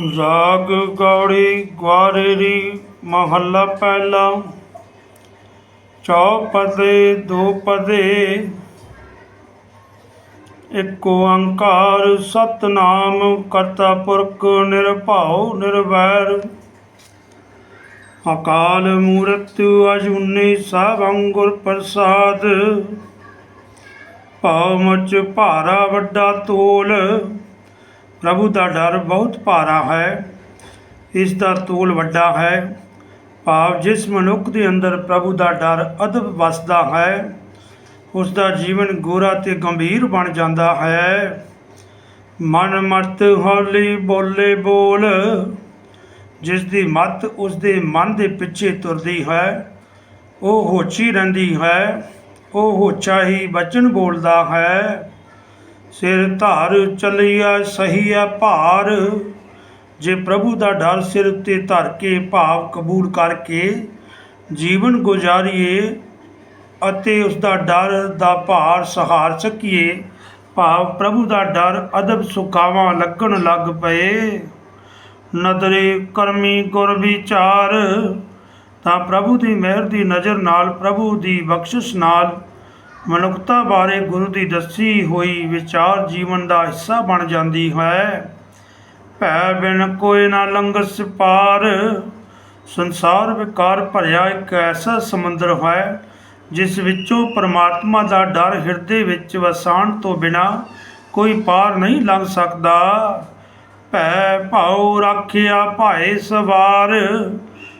ਰਾਗ ਗੌੜੀ ਗਵਾਰੇਰੀ ਮਹੱਲਾ ਪਹਿਲਾ। ਚੌਪਦੇ ਦੋ ਪਦੇ, ਇੱਕ ਓੰਕਾਰ ਸਤਨਾਮ, ਕਰਤਾ ਪੁਰਖ ਨਿਰਭਉ ਨਿਰਵੈਰ। ਅਕਾਲ ਮੂਰਤ ਅਜੂਨੀ ਸਭੰ ਗੁਰ ਪ੍ਰਸਾਦ। ਭਾਵ ਮਚ ਭਾਰਾ ਵੱਡਾ ਤੋਲ। ਪ੍ਰਭੂ ਦਾ ਡਰ ਬਹੁਤ ਭਾਰਾ ਹੈ। ਇਸ ਦਾ ਤੋਲ ਵੱਡਾ ਹੈ। ਭਾਵ ਜਿਸ ਮਨੁੱਖ ਦੇ ਅੰਦਰ ਪ੍ਰਭੂ ਦਾ ਡਰ ਅਦਬ ਵਸਦਾ ਹੈ, ਉਸ ਦਾ ਜੀਵਨ ਗੋਰਾ ਤੇ ਗੰਭੀਰ ਬਣ ਜਾਂਦਾ ਹੈ। ਮਨ ਮਰਤ ਹੌਲੀ ਬੋਲੇ ਬੋਲ, ਜਿਸ ਦੀ ਮਤ ਉਸ ਦੇ ਮਨ ਦੇ ਪਿੱਛੇ ਤੁਰਦੀ ਹੈ, ਉਹ ਹੋਚੀ ਰਹਿੰਦੀ ਹੈ, ਉਹ ਹੋਚਾ ਹੀ ਬਚਨ ਬੋਲਦਾ ਹੈ। ਸਿਰ ਧਾਰ ਚੱਲਿਆ ਸਹੀ ਹੈ ਭਾਰ। ਜੇ ਪ੍ਰਭੂ ਦਾ ਡਰ ਸਿਰ ਉੱਤੇ ਧਰ ਕੇ ਭਾਵ ਕਬੂਲ ਕਰਕੇ ਜੀਵਨ ਗੁਜ਼ਾਰੀਏ ਅਤੇ ਉਸ ਦਾ ਡਰ ਦਾ ਭਾਰ ਸਹਾਰ ਸਕੀਏ, ਭਾਵ ਪ੍ਰਭੂ ਦਾ ਡਰ ਅਦਬ ਸੁਖਾਵਾਂ ਲੱਗਣ ਲੱਗ ਪਏ। ਨਦਰੇ ਕਰਮੀ ਗੁਰ ਵਿਚਾਰ, ਤਾਂ ਪ੍ਰਭੂ ਦੀ ਮਿਹਰ ਦੀ ਨਜ਼ਰ ਨਾਲ ਪ੍ਰਭੂ ਦੀ ਬਖਸ਼ਿਸ਼ ਨਾਲ ਮਨੁੱਖਤਾ ਬਾਰੇ ਗੁਰੂ ਦੀ ਦੱਸੀ ਹੋਈ ਵਿਚਾਰ ਜੀਵਨ ਦਾ ਹਿੱਸਾ ਬਣ ਜਾਂਦੀ ਹੈ। ਭੈ ਬਿਨ ਕੋਈ ਨਾ ਲੰਘਸ ਪਾਰ ਸੰਸਾਰ ਵਿਕਾਰ ਭਰਿਆ ਇੱਕ ਐਸਾ ਸਮੁੰਦਰ ਹੈ, ਜਿਸ ਵਿੱਚੋਂ ਪਰਮਾਤਮਾ ਦਾ ਡਰ ਹਿਰਦੇ ਵਿੱਚ ਵਸਾਣ ਤੋਂ ਬਿਨਾ ਕੋਈ ਪਾਰ ਨਹੀਂ ਲੰਘ ਸਕਦਾ। ਭੈ ਭਾਉ ਰਾਖਿਆ ਭਾਏ ਸਵਾਰ,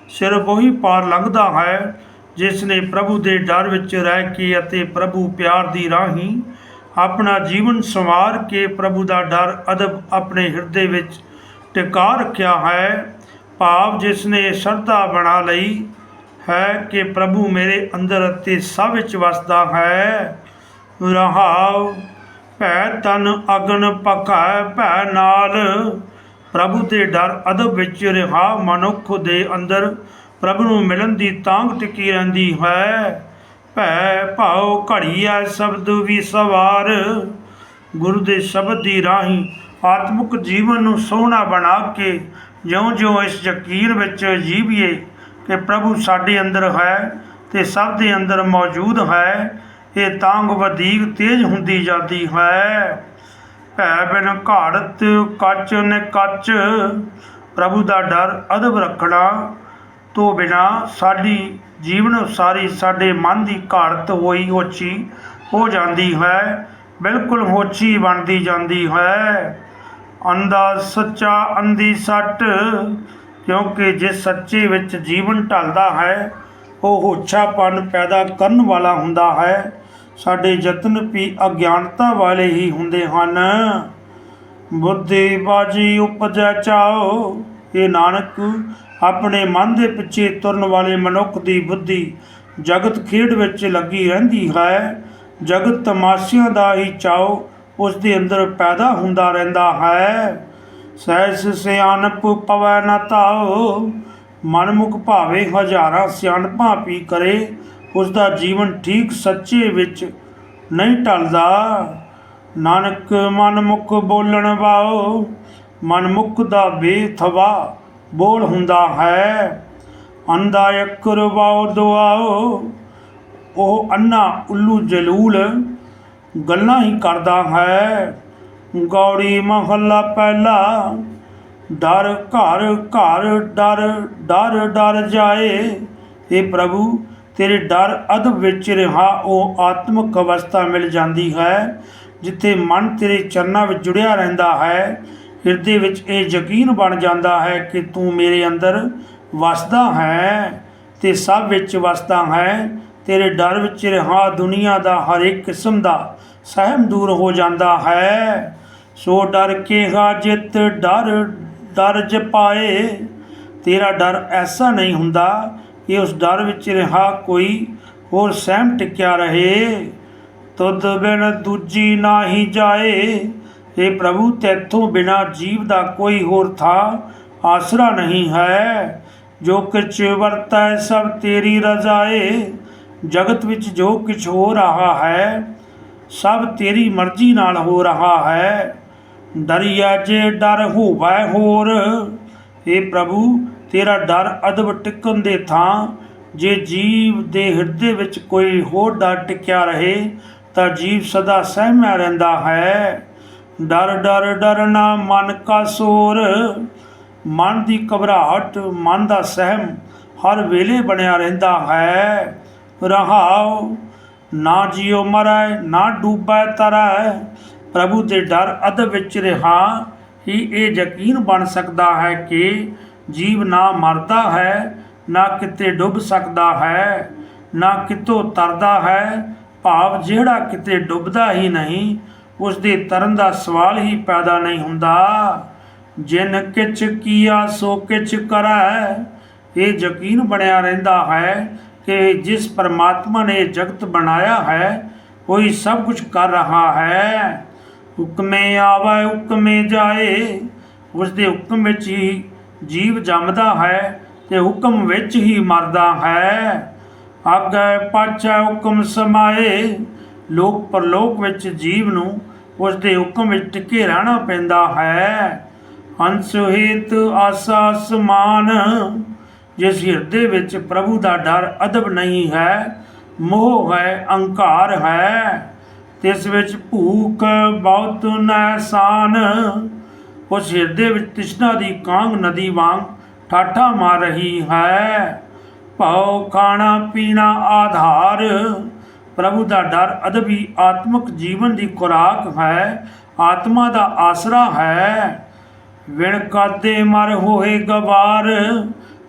ਸਿਰਫ ਉਹੀ ਪਾਰ ਲੰਘਦਾ ਹੈ ਜਿਸ ਨੇ ਪ੍ਰਭੂ ਦੇ ਡਰ ਵਿੱਚ ਰਹਿ ਕੇ ਅਤੇ ਪ੍ਰਭੂ ਪਿਆਰ ਦੀ ਰਾਹੀਂ ਆਪਣਾ ਜੀਵਨ ਸੰਵਾਰ ਕੇ ਪ੍ਰਭੂ ਦਾ ਡਰ ਅਦਬ ਆਪਣੇ ਹਿਰਦੇ ਵਿੱਚ ਟਿਕਾ ਰੱਖਿਆ ਹੈ, ਭਾਵ ਜਿਸ ਨੇ ਸ਼ਰਧਾ ਬਣਾ ਲਈ ਹੈ ਕਿ ਪ੍ਰਭੂ ਮੇਰੇ ਅੰਦਰ ਅਤੇ ਸਭ ਵਿੱਚ ਵਸਦਾ ਹੈ। ਰਹਾਉ, ਭੈ ਤਨ ਅਗਨ ਪਕਾਇ ਭੈ ਨਾਲ। ਪ੍ਰਭੂ ਦੇ ਡਰ ਅਦਬ ਵਿੱਚ ਰਿਹਾ ਮਨੁੱਖ ਦੇ ਅੰਦਰ ਪ੍ਰਭੂ ਨੂੰ ਮਿਲਣ ਦੀ ਤਾਂਘ ਟਿਕੀ ਰਹਿੰਦੀ ਹੈ। ਭੈ ਭਾਉ ਘੜੀਐ ਸ਼ਬਦ ਵੀ ਸਵਾਰ। ਗੁਰੂ ਦੇ ਸ਼ਬਦ ਦੀ ਰਾਹੀਂ ਆਤਮਿਕ ਜੀਵਨ ਨੂੰ ਸੋਹਣਾ ਬਣਾ ਕੇ ਜਿਉਂ-ਜਿਉਂ ਇਸ ਯਕੀਨ ਵਿੱਚ ਜੀਵੀਏ ਕਿ ਪ੍ਰਭੂ ਸਾਡੇ ਅੰਦਰ ਹੈ ਤੇ ਸਭ ਦੇ ਅੰਦਰ ਮੌਜੂਦ ਹੈ। ਇਹ ਤਾਂਗ ਵਧੇਗ ਤੇਜ਼ ਹੁੰਦੀ ਜਾਂਦੀ ਹੈ। ਭੈ ਬਿਨ ਘਾੜਤ ਕੱਚ ਨੇ ਕੱਚ, ਪ੍ਰਭੂ ਦਾ ਡਰ ਅਦਬ ਰੱਖਣਾ। ਤੋਂ ਬਿਨਾਂ ਸਾਡੀ ਜੀਵਨ ਸਾਰੀ ਸਾਡੇ ਮਨ ਦੀ ਘਾੜਤ ਹੋਈ ਹੋਚੀ ਹੋ ਜਾਂਦੀ ਹੈ, ਬਿਲਕੁਲ ਹੋਚੀ ਬਣਦੀ ਜਾਂਦੀ ਹੈ। ਅੰਦਾ ਸੱਚਾ ਅੰਦੀ ਸੱਟ, ਕਿਉਂਕਿ ਜਿਸ ਸੱਚੇ ਵਿੱਚ ਜੀਵਨ ਢਲਦਾ ਹੈ, ਉਹ ਹੋਛਾਪਨ ਪੈਦਾ ਕਰਨ ਵਾਲਾ ਹੁੰਦਾ ਹੈ। ਸਾਡੇ ਯਤਨ ਵੀ ਅਗਿਆਨਤਾ ਵਾਲੇ ਹੀ ਹੁੰਦੇ ਹਨ। ਬੁੱਧੀ ਬਾਜੀ ਉਪਜੈ ਚਾਓ ਇਹ ਨਾਨਕ ਆਪਣੇ ਮਨ ਦੇ ਪਿੱਛੇ ਤੁਰਨ ਵਾਲੇ ਮਨੁੱਖ ਦੀ ਬੁੱਧੀ ਜਗਤ ਖੇਡ ਵਿੱਚ ਲੱਗੀ ਰਹਿੰਦੀ ਹੈ। ਜਗਤ ਤਮਾਸ਼ਿਆਂ ਦਾ ਹੀ ਚਾਓ ਉਸ ਦੇ ਅੰਦਰ ਪੈਦਾ ਹੁੰਦਾ ਰਹਿੰਦਾ ਹੈ। ਸਹਿਸ ਸਿਆਣਪ ਪਵੈ ਨਾ ਤਾਓ ਮਨਮੁਖ ਭਾਵੇ ਹਜ਼ਾਰਾਂ ਸਿਆਣਪਾਂ ਪੀ ਕਰੇ, ਉਸ ਦਾ ਜੀਵਨ ਠੀਕ ਸੱਚੇ ਵਿੱਚ ਨਹੀਂ ਟਲਦਾ ਨਾਨਕ ਮਨਮੁਖ ਬੋਲਣ ਵਾਓ, ਮਨਮੁਖ ਦਾ ਬੇਥਵਾ ਬੋਲ ਹੁੰਦਾ ਹੈ। ਅੰਦਾ ਅਕਰ ਦੁਆਓ ਉਹ ਅੰਨਾ ਉੱਲੂ ਜਲੂਲ, ਗੱਲਾਂ ਹੀ ਕਰਦਾ ਹੈ। ਗੌੜੀ ਮਹੱਲਾ ਪਹਿਲਾ, ਡਰ ਘਰ ਘਰ ਡਰ ਡਰ ਡਰ ਜਾਏ। ਇਹ ਪ੍ਰਭੂ, ਤੇਰੇ ਡਰ ਅਦਬ ਵਿੱਚ ਰਿਹਾ, ਉਹ ਆਤਮਿਕ ਅਵਸਥਾ ਮਿਲ ਜਾਂਦੀ ਹੈ, ਜਿੱਥੇ ਮਨ ਤੇਰੇ ਚਰਨਾਂ ਵਿੱਚ ਜੁੜਿਆ ਰਹਿੰਦਾ ਹੈ। ਹਿਰਦੇ ਵਿੱਚ ਇਹ ਯਕੀਨ ਬਣ ਜਾਂਦਾ ਹੈ ਕਿ ਤੂੰ ਮੇਰੇ ਅੰਦਰ ਵਸਦਾ ਹੈ ਤੇ ਸਭ ਵਿੱਚ ਵਸਦਾ ਹੈ। ਤੇਰੇ ਡਰ ਵਿੱਚ ਰਹਾ ਦੁਨੀਆ ਦਾ ਹਰ ਇੱਕ ਕਿਸਮ ਦਾ ਸਹਿਮ ਦੂਰ ਹੋ ਜਾਂਦਾ ਹੈ। ਸੋ ਡਰ ਕੇ ਹਾਜਤ ਡਰ ਡਰ ਜ ਪਾਏ ਤੇਰਾ ਡਰ ਐਸਾ ਨਹੀਂ ਹੁੰਦਾ ਕਿ ਉਸ ਡਰ ਵਿੱਚ ਰਹਾ ਕੋਈ ਹੋਰ ਸਹਿਮ ਟਿਕਿਆ ਰਹੇ। ਤੁਧ ਬਿਨ ਦੂਜੀ ਨਾਹੀ ਜਾਏ। ਇਹ ਪ੍ਰਭੂ, ਤੇਥੋਂ ਬਿਨਾ ਜੀਵ ਦਾ ਕੋਈ ਹੋਰ ਥਾ ਆਸਰਾ ਨਹੀਂ ਹੈ। ਜੋ ਕਿਛ ਵਰਤੈ, ਸਭ ਤੇਰੀ ਰਜ਼ਾਏ। ਜਗਤ ਵਿੱਚ ਜੋ ਕੁਝ ਹੋ ਰਹਾ ਹੈ, ਸਭ ਤੇਰੀ ਮਰਜ਼ੀ ਨਾਲ ਹੋ ਰਹਾ ਹੈ। ਡਰੀਆ ਜੇ ਡਰ ਹੋਵੇ ਹੋਰ ਇਹ ਪ੍ਰਭੂ, ਤੇਰਾ ਡਰ ਅਦਬ ਟਿਕਣ ਦੇ ਥਾਂ। ਜੇ ਜੀਵ ਦੇ ਹਿਰਦੇ ਵਿੱਚ ਕੋਈ ਹੋਰ ਡਰ ਟਿਕਿਆ ਰਹੇ, ਤਾਂ ਜੀਵ ਸਦਾ ਸਹਿਮਿਆ ਰਹਿੰਦਾ ਹੈ। ਡਰ ਡਰ ਡਰਨਾ ਮਨ ਕਾ ਸੋਰ। ਮਨ ਦੀ ਘਬਰਾਹਟ, ਮਨ ਦਾ ਸਹਿਮ ਹਰ ਵੇਲੇ ਬਣਿਆ ਰਹਿੰਦਾ ਹੈ। ਰਹਾਉ ਨਾ ਜਿਉ ਮਰੈ, ਨਾ ਡੂਬੈ ਤਰੈ। ਪ੍ਰਭੂ ਦੇ ਡਰ ਅਦ ਵਿੱਚ ਰਹਾ, ਹੀ ਇਹ ਯਕੀਨ ਬਣ ਸਕਦਾ ਹੈ ਕਿ ਜੀਵ ਨਾ ਮਰਦਾ ਹੈ, ਨਾ ਕਿਤੇ ਡੁੱਬ ਸਕਦਾ ਹੈ, ਨਾ ਕਿਤੋਂ ਤਰਦਾ ਹੈ। ਭਾਵ ਜਿਹੜਾ ਕਿਤੇ ਡੁੱਬਦਾ ਹੀ ਨਹੀਂ ਉਸ ਦੇ ਤਰਨ ਦਾ ਸਵਾਲ ਹੀ ਪੈਦਾ ਨਹੀਂ ਹੁੰਦਾ। ਜਿਨ ਕਿਛ ਕੀਆ, ਸੋ ਕਿਛ ਕਰੈ। ਇਹ ਯਕੀਨ ਬਣਿਆ ਰਹਿੰਦਾ ਹੈ ਕਿ ਜਿਸ ਪਰਮਾਤਮਾ ਨੇ ਜਗਤ ਬਣਾਇਆ ਹੈ ਕੋਈ ਸਭ ਕੁਝ ਕਰ ਰਹਾ ਹੈ। ਹੁਕਮੇ ਆਵੇ, ਹੁਕਮੇ ਜਾਏ। ਉਸ ਦੇ ਹੁਕਮ ਵਿੱਚ ਹੀ ਜੀਵ ਜੰਮਦਾ ਹੈ ਤੇ ਹੁਕਮ ਵਿੱਚ ਹੀ ਮਰਦਾ ਹੈ। ਅੱਗੇ ਪਾਛੈ ਹੁਕਮ ਸਮਾਏ। ਲੋਕ ਪਰਲੋਕ ਵਿੱਚ ਜੀਵ ਨੂੰ ਉਸ ਦੇ ਹੁਕਮ ਵਿੱਚ ਟਿਕੇ ਰਹਿਣਾ ਪੈਂਦਾ ਹੈ। ਹੰਸ ਹਿਤ ਆਸਾ ਸਮਾਨ, ਜਿਸ ਹਿਰਦੇ ਵਿੱਚ ਪ੍ਰਭੂ ਦਾ ਡਰ ਅਦਬ ਨਹੀਂ ਹੈ, ਮੋਹ ਹੈ, ਅਹੰਕਾਰ ਹੈ। ਤਿਸ ਵਿੱਚ ਭੂਖ ਬਹੁਤ ਨੈਸਾਨ ਉਸ ਹਿਰਦੇ ਵਿੱਚ ਤ੍ਰਿਸ਼ਨਾ ਦੀ ਕਾਂਗ ਨਦੀ ਵਾਂਗ ਠਾਠਾ ਮਾਰ ਰਹੀ ਹੈ। ਭਾਉ ਖਾਣਾ ਪੀਣਾ ਆਧਾਰ ਪ੍ਰਭੂ ਦਾ ਡਰ ਅਦਬੀ ਆਤਮਿਕ ਜੀਵਨ ਦੀ ਖੁਰਾਕ ਹੈ, ਆਤਮਾ ਦਾ ਆਸਰਾ ਹੈ। ਵਿਣ ਕਾਦੇ ਮਰ ਹੋਏ ਗਵਾਰ,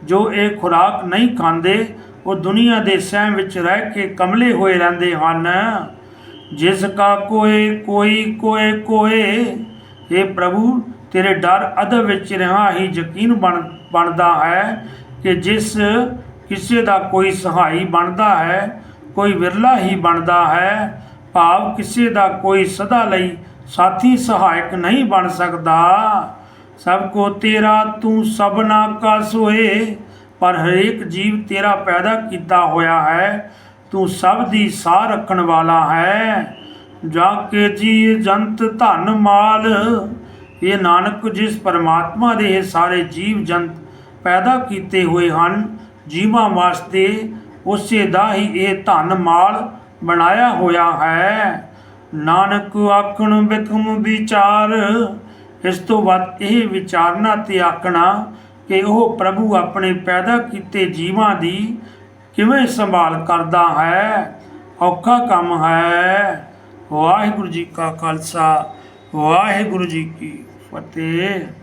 ਜੋ ਇਹ ਖੁਰਾਕ ਨਹੀਂ ਖਾਂਦੇ, ਉਹ ਦੁਨੀਆ ਦੇ ਸਹਿਮ ਵਿੱਚ ਰਹਿ ਕੇ ਕਮਲੇ ਹੋਏ ਰਹਿੰਦੇ ਹਨ। ਜਿਸ ਕਾ ਕੋਏ, ਕੋਈ ਕੋਏ ਕੋਏ ਇਹ ਪ੍ਰਭੂ, ਤੇਰੇ ਡਰ ਅਦਬ ਵਿੱਚ ਰਹਾ ਹੀ ਯਕੀਨ ਬਣ, ਬਣਦਾ ਹੈ ਕਿ ਜਿਸ ਕਿਸੇ ਦਾ ਕੋਈ ਸਹਾਈ ਬਣਦਾ ਹੈ ਕੋਈ ਵਿਰਲਾ ਹੀ ਬਣਦਾ ਹੈ। ਭਾਵ ਕਿਸੇ ਦਾ ਕੋਈ ਸਦਾ ਲਈ ਸਾਥੀ ਸਹਾਇਕ ਨਹੀਂ ਬਣ ਸਕਦਾ। ਸਭ ਕੋ ਤੇਰਾ ਤੂੰ ਸਭਨਾ ਕਾ ਸੋਏ, ਪਰ ਹਰੇਕ ਜੀਵ ਤੇਰਾ ਪੈਦਾ ਕੀਤਾ ਹੋਇਆ ਹੈ। ਤੂੰ ਸਭ ਦੀ ਸਾਹ ਰੱਖਣ ਵਾਲਾ ਹੈ। ਜਾ ਕੇ ਜੀ ਜੰਤ ਧਨ ਮਾਲ, ਇਹ ਨਾਨਕ ਜਿਸ ਪਰਮਾਤਮਾ ਦੇ ਇਹ ਸਾਰੇ ਜੀਵ ਜੰਤ ਪੈਦਾ ਕੀਤੇ ਹੋਏ ਹਨ, ਜੀਵਾਂ ਵਾਸਤੇ ਉਸੇ ਦਾ ਹੀ ਇਹ ਧਨ ਮਾਲ ਬਣਾਇਆ ਹੋਇਆ ਹੈ। ਨਾਨਕ ਆਖਣ ਬਿਕਮ ਵਿਚਾਰ, ਇਸ ਤੋਂ ਬਾਅਦ ਇਹ ਵਿਚਾਰਨਾ ਤੇ ਆਖਣਾ ਕਿ ਉਹ ਪ੍ਰਭੂ ਆਪਣੇ ਪੈਦਾ ਕੀਤੇ ਜੀਵਾਂ ਦੀ ਕਿਵੇਂ ਸੰਭਾਲ ਕਰਦਾ ਹੈ। ਔਖਾ ਕੰਮ ਹੈ। ਵਾਹਿਗੁਰੂ ਜੀ ਕਾ ਖਾਲਸਾ, ਵਾਹਿਗੁਰੂ ਜੀ ਕੀ ਫਤਿਹ।